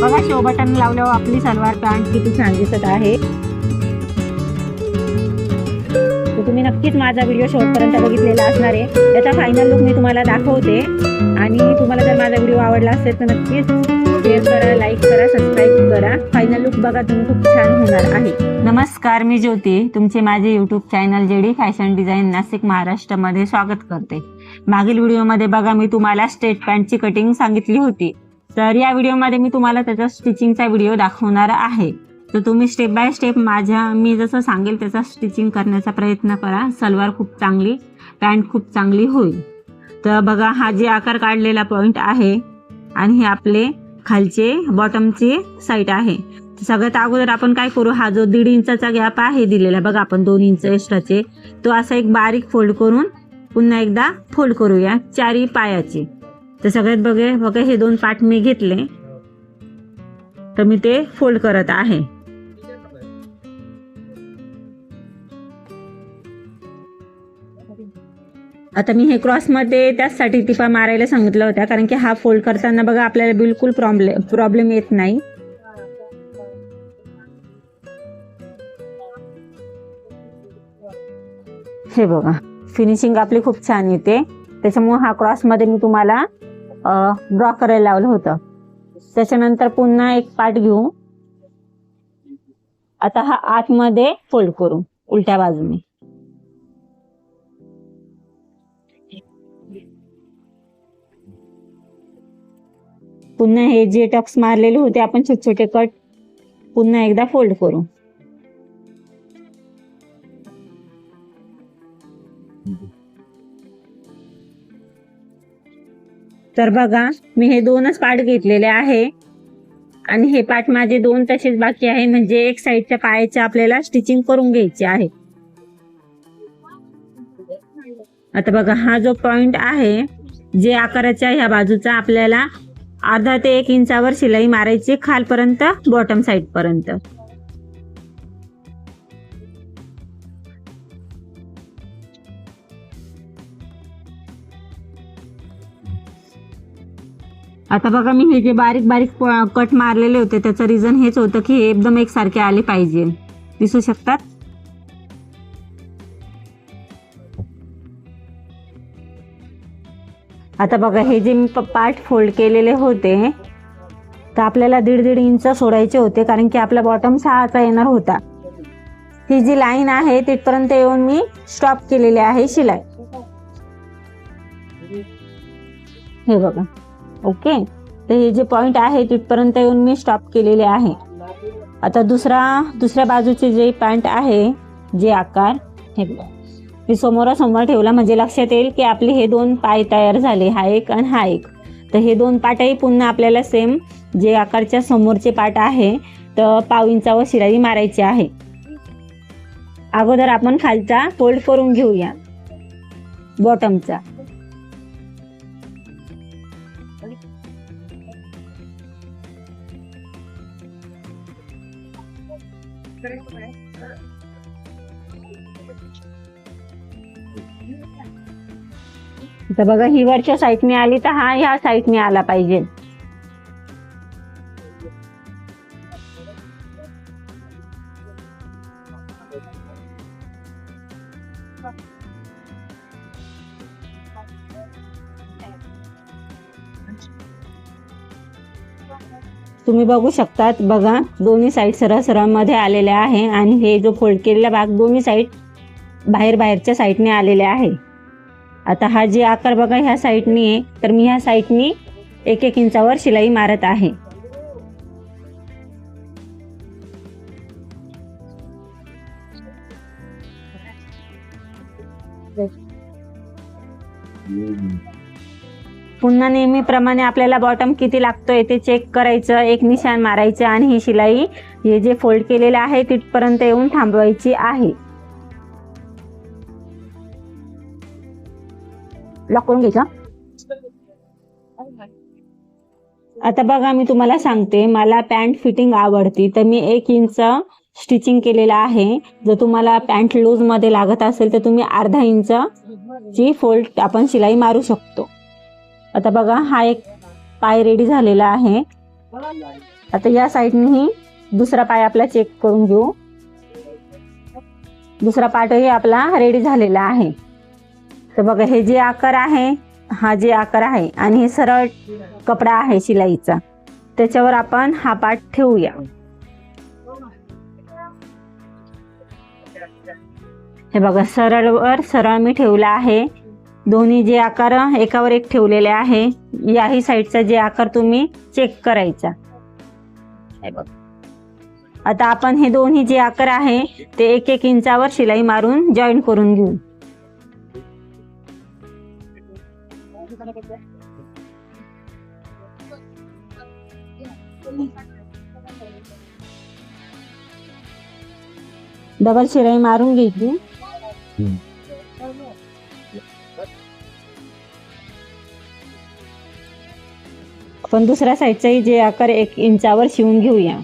बघा show button लावल्यावर आपली सलवार पॅन्ट किती छान दिसत आहे. तुम्ही नक्कीच माझा व्हिडिओ शेवटपर्यंत बघितलेला असणार आहे. त्याचा फायनल लुक मी तुम्हाला दाखवते. आणि तुम्हाला जर माझा व्हिडिओ आवडला असेल तर नक्कीच शेअर करा लाईक करा सबस्क्राईब करा. फायनल लुक बघा तुम्ही खूप छान होणार आहे. नमस्कार मी ज्योती. तुमचे माझे YouTube channel JD fashion design Nashik महाराष्ट्रामध्ये स्वागत करते. मागील व्हिडिओमध्ये बघा मी तुम्हाला स्टेट पॅन्टची कटिंग सांगितली होती. तर या व्हिडिओमध्ये मी तुम्हाला त्याचा स्टिचिंगचा व्हिडिओ दाखवणार आहे. तर तुम्ही स्टेप बाय स्टेप माझ्या मी जसं सांगेल त्याचा स्टिचिंग करण्याचा प्रयत्न करा. सलवार खूप चांगली पॅन्ट खूप चांगली होईल. तर बघा हा जे आकार काढलेला पॉईंट आहे आणि हे आपले खालचे बॉटमचे साईड आहे. सगळ्यात अगोदर आपण काय करू? हा जो दीड इंचाचा गॅप आहे दिलेला बघा आपण दोन इंच एक्स्ट्राचे तो असा एक बारीक फोल्ड करून पुन्हा एकदा फोल्ड करूया चारी पायाचे. तर सगळ्यात बघे बघा हे दोन पाठ मी घेतले. तर मी ते फोल्ड करत आहे. आता मी हे क्रॉसमध्ये त्याचसाठी टिपा मारायला सांगितलं होत्या कारण की हा फोल्ड करताना बघा आपल्याला बिलकुल प्रॉब्लेम प्रॉब्लेम येत नाही. हे बघा फिनिशिंग आपली खूप छान येते. त्याच्यामुळे हा क्रॉसमध्ये मी तुम्हाला ड्रॉ करायला लावलं होतं. त्याच्यानंतर पुन्हा एक पार्ट घेऊ. आता हा आतमध्ये फोल्ड करू उलट्या बाजूने. पुन्हा हे जे टक्स मारलेले होते आपण छोटे छोटे कट पुन्हा एकदा फोल्ड करू. तर बघा मी हे दोनच पाठ घेतलेले आहे. आणि हे पाठ माझे दोन तसेच बाकी आहे म्हणजे एक साईडच्या पायाचे आपल्याला स्टिचिंग करून घ्यायचे आहे. आता बघा हा जो पॉइंट आहे जे आकाराच्या ह्या बाजूचा आपल्याला अर्धा ते एक इंचावर शिलाई मारायची खालपर्यंत बॉटम साईड आता बघा मी हे जे बारीक बारीक प- कट मारलेले होते त्याचं रिझन हेच होतं की हे एकदम एकसारखे आले पाहिजे. दिसू शकतात? आता बघा हे जे मी पार्ट फोल्ड केलेले होते तर आपल्याला दीड दीड इंच सोडायचे होते कारण की आपला बॉटम सहाचा येणार होता. ही जी लाईन आहे तिथपर्यंत येऊन मी स्टॉप केलेली आहे शिलाई. हे बघा. ओके? तर हे जे पॉईंट आहे तिथपर्यंत येऊन मी स्टॉप केलेले आहे. आता दुसरा दुसऱ्या बाजूचे जे पॅन्ट आहे जे आकार हे मी समोरासमोर ठेवला म्हणजे लक्षात येईल की आपले हे दोन पाय तयार झाले हा एक आणि हा एक. तर हे दोन पाटही पुन्हा आपल्याला सेम जे आकारच्या समोरचे पाट आहे तर पाव इंचावर शिराई मारायची आहे. अगोदर आपण खालचा फोल्ड करून घेऊया. बॉटमचा तर बघा ही वरच्या साईडने आली तर हा ह्या साईडने आला पाहिजे. तुम्ही बघू शकतात बघा दोन्ही साईड सरळ आलेल्या मध्ये आलेले आहे आणि हे जो फोल्ड केलेला भाग दोन्ही साईड बाहेर बाहेरच्या साईडने आलेले आहे. आता हा जे आकार बघा ह्या साईडनी आहे तर मी ह्या साईडनी एक एक इंचावर शिलाई मारत आहे. पुन्हा नेहमीप्रमाणे आपल्याला बॉटम किती लागतोय ते चेक करायचं एक निशाण मारायचं आणि ही शिलाई हे जे फोल्ड केलेलं आहे तिथपर्यंत येऊन थांबवायची आहे. लॉक करून घ्यायचा? आता बघा मी तुम्हाला सांगते. मला पॅन्ट फिटिंग आवडती. तर मी एक इंच स्टिचिंग केलेलं आहे. जर तुम्हाला पॅन्ट लूजमध्ये लागत असेल तर तुम्ही अर्धा इंच ची फोल्ड आपण शिलाई मारू शकतो. आता बघा हा एक पाय रेडी झालेला आहे. आता या साईडनेही दुसरा पाय आपला चेक करून घेऊ. दुसरा पार्टही आपला रेडी झालेला आहे. तर बघा हे जे आकार आहे हा जे आकार आहे आणि हे सरळ कपडा आहे शिलाईचा त्याच्यावर आपण हा पाठ ठेवूया. हे बघा सरळवर सरळ मी ठेवला आहे. दोन्ही जे आकार एकावर एक ठेवलेले आहे. याही साईडचा जे आकार तुम्ही चेक करायचा. हे बघा. आता आपण हे दोन्ही जे आकार आहे ते एक एक इंचावर शिलाई मारून जॉईन करून घेऊ. डबल शिलाई मारून घ्यायची आपण दुसऱ्या साईडचाही जे आकार एक इंचावर शिवून घेऊया.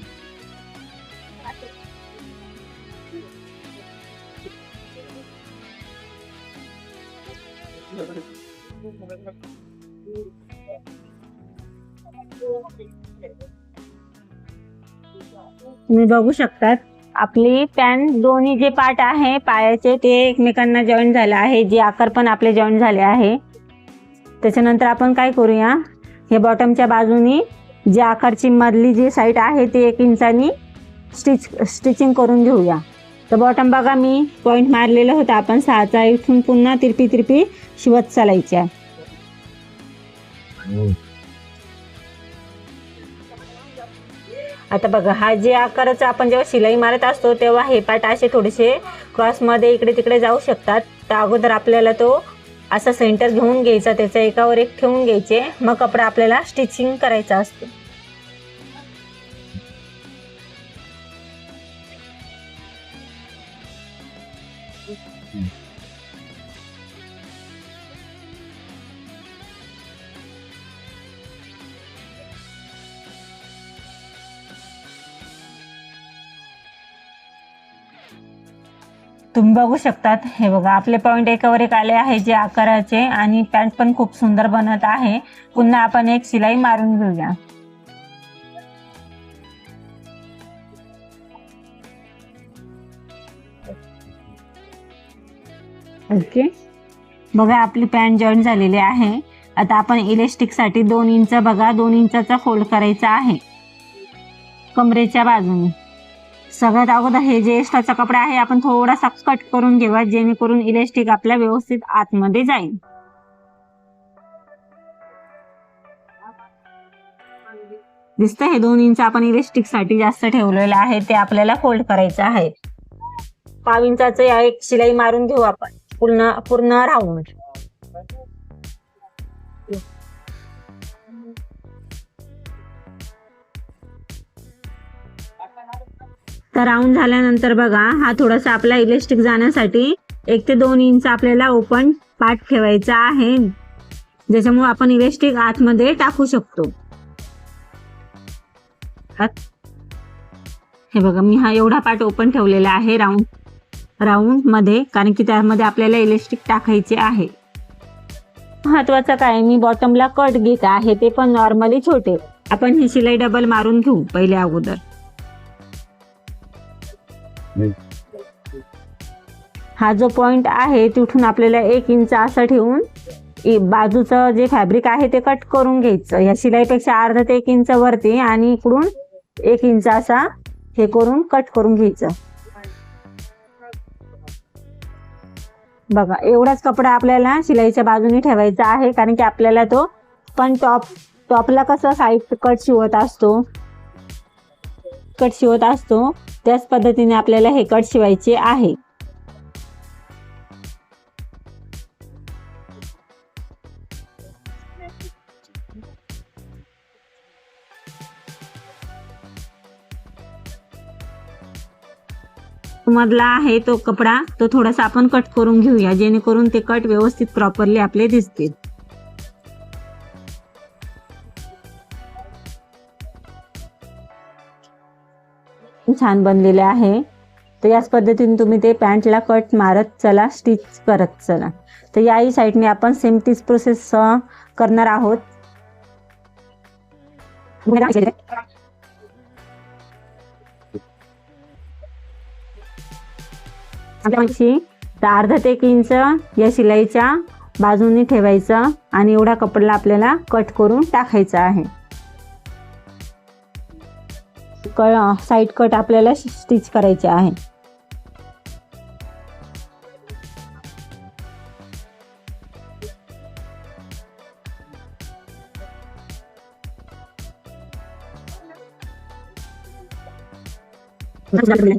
तुम्ही बघू शकतात. आपली पॅन दोन्ही जे पार्ट आहे पायाचे ते एकमेकांना जॉईन झालं आहे. जे आकार पण आपले जॉईन झाले आहे. त्याच्यानंतर आपण काय करूया? हे बॉटमच्या बाजूनी जे आकारची मधली जी साईड आहे ती एक इंचानी स्टिच स्टिचिंग करून घेऊया. तर बॉटम बघा मी पॉईंट मारलेलं होतं. आपण सहाचा इथून पुन्हा तिरपी तिरपी शिवत चालायची आहे आता बघा हा जे आकाराचा आपण जेव्हा शिलाई मारत असतो तेव्हा हे पाट असे थोडेसे क्रॉसमध्ये इकडे तिकडे जाऊ शकतात. तर अगोदर आपल्याला तो असा सेंटर घेऊन घ्यायचा त्याचा एकावर एक ठेवून घ्यायचे. मग कपडा आपल्याला स्टिचिंग करायचा असतो. तुम्ही बघू शकतात. हे बघा आपले पॉइंट एकावर एक आले आहे जे आकाराचे आणि पॅन्ट पण खूप सुंदर बनत आहे. पुन्हा आपण एक शिलाई मारून घेऊया. ओके बघा आपली पॅन्ट जॉईन झालेली आहे. आता आपण इलेस्टिकसाठी दोन इंच बघा दोन इंचाचा फोल्ड करायचा आहे. कमरेच्या बाजूने. सगळ्यात अगोदर हे जे एक्स्ट्राचा कपडा आहे आपण थोडासा कट करून घेऊया जेणेकरून इलेस्टिक आपल्या व्यवस्थित आतमध्ये जाईल. दिसतं हे दोन इंच आपण इलेस्टिकसाठी जास्त ठेवलेलं आहे ते आपल्याला फोल्ड करायचं आहे. पाव इंचाचं या एक शिलाई मारून घेऊ आपण पूर्ण पूर्ण राहून तर राऊंड झाल्यानंतर बघा हा थोडासा आपला इलेस्टिक जाण्यासाठी एक ते दोन इंच आपल्याला ओपन पार्ट ठेवायचा आहे. ज्याच्यामुळे आपण इलेस्टिक आतमध्ये टाकू शकतो. हे बघा मी हा एवढा पार्ट ओपन ठेवलेला आहे राऊंड राऊंडमध्ये कारण की त्यामध्ये आपल्याला इलेस्टिक टाकायचे आहे. महत्वाचं काय मी बॉटमला कट घेत आहे ते पण नॉर्मली छोटे. आपण ही शिलाई डबल मारून घेऊ पहिले अगोदर. हा जो पॉइंट आहे तिथून आपल्याला एक इंच असं ठेवून बाजूचं जे फॅब्रिक आहे ते कट करून घ्यायचं. या शिलाईपेक्षा अर्धा ते एक इंच वरती आणि इकडून एक इंच असा हे करून कट करून घ्यायचं. बघा एवढाच कपडा आपल्याला शिलाईच्या बाजूने ठेवायचा आहे कारण की आपल्याला तो पण टॉप टॉपला कसं साईड कट शिवत असतो कट शिवत असतो त्याच पद्धतीने आपल्याला हे कट शिवायचे आहे. मधला आहे तो कपडा तो थोडासा आपण कट करून घेऊया जेणेकरून ते कट व्यवस्थित प्रॉपरली आपले दिसतील. छान बनलेले आहे. तर याच पद्धतीने तुम्ही ते पॅन्टला कट मारत चला स्टिच करत चला. तर याही साईडने आपण सेम तीच प्रोसेस करणार आहोत. अर्धा ते एक इंच या शिलाईच्या बाजूनी ठेवायचं आणि एवढा कपडा आपल्याला कट करून टाकायचा आहे. क साईड कट आपल्याला स्टिच करायचे आहे.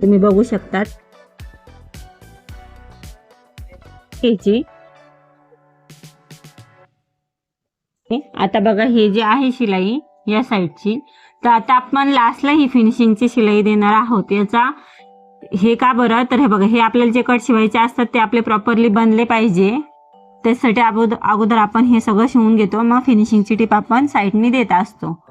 तुम्ही बघू शकतात. घ्यायची आता बघा हे जे आहे शिलाई या साईडची तर आता आपण लास्टला ही फिनिशिंगची शिलाई देणार आहोत. याचा हे का बरं? तर हे बघा हे आपल्याला जे कट शिवायचे असतात ते आपले प्रॉपरली बनले पाहिजे. त्यासाठी अगोदर अगोदर आपण हे सगळं शिवून घेतो. मग फिनिशिंगची टीप आपण साईडनी देत असतो.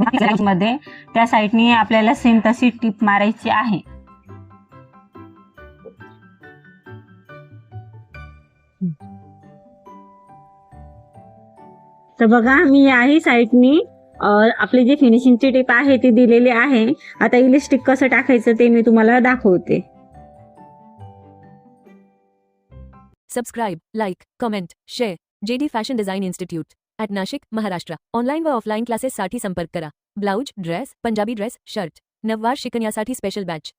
मध्ये त्या साईडनी आपल्याला सेम तशी टीप मारायची आहे. तर बघा मी याही साईडनी आपली जी फिनिशिंगची टीप आहे ती दिलेली आहे. आता इलिस्टिक कसं टाकायचं ते मी तुम्हाला दाखवते. Subscribe like comment share JD fashion design institute at Nashik Maharashtra online व ऑफलाईन क्लासेससाठी संपर्क करा. Blouse dress Punjabi dress shirt नववार शिकण्यासाठी स्पेशल बॅच